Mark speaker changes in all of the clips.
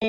Speaker 1: Gül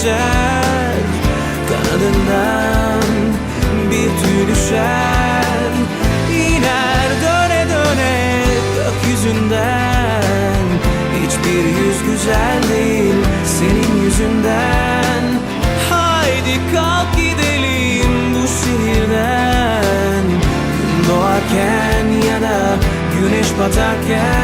Speaker 1: geçer. Kanadından bir tüy düşer. İner döne döne gökyüzünden Hiçbir yüz güzel değil senin yüzünden. Haydi kalk gidelim bu şehirden. Gün doğarken ya da güneş batarken